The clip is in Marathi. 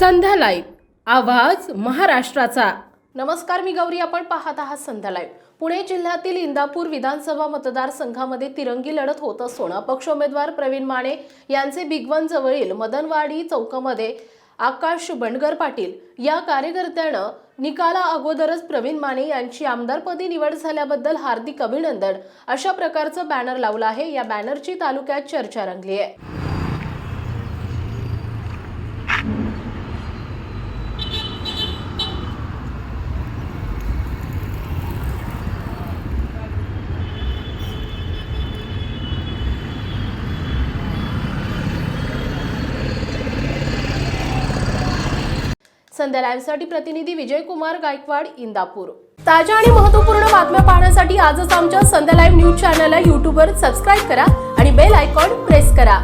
संध्या लाईव्ह. आवाज महाराष्ट्राचा. नमस्कार मी गौरी. आपण पाहत आहात संध्या लाईव्ह. पुणे जिल्ह्यातील इंदापूर विधानसभा मतदारसंघामध्ये तिरंगी लढत होत असून अपक्ष उमेदवार प्रवीण माने यांचे बिगवन जवळील मदनवाडी चौकामध्ये आकाश बंडगर पाटील या कार्यकर्त्यानं निकाला अगोदरच प्रवीण माने यांची आमदारपदी निवड झाल्याबद्दल हार्दिक अभिनंदन. अशा प्रकारचं बॅनर लावलं आहे. या बॅनरची तालुक्यात चर्चा रंगली आहे. संध्या लाईव्हसाठी प्रतिनिधी विजयकुमार गायकवाड इंदापूर. ताज्या आणि महत्त्वपूर्ण बातम्या पाहण्यासाठी आजच आमच्या संध्या लाईव्ह न्यूज चॅनलला यूट्यूबवर सबस्क्राईब करा आणि बेल आयकॉन प्रेस करा.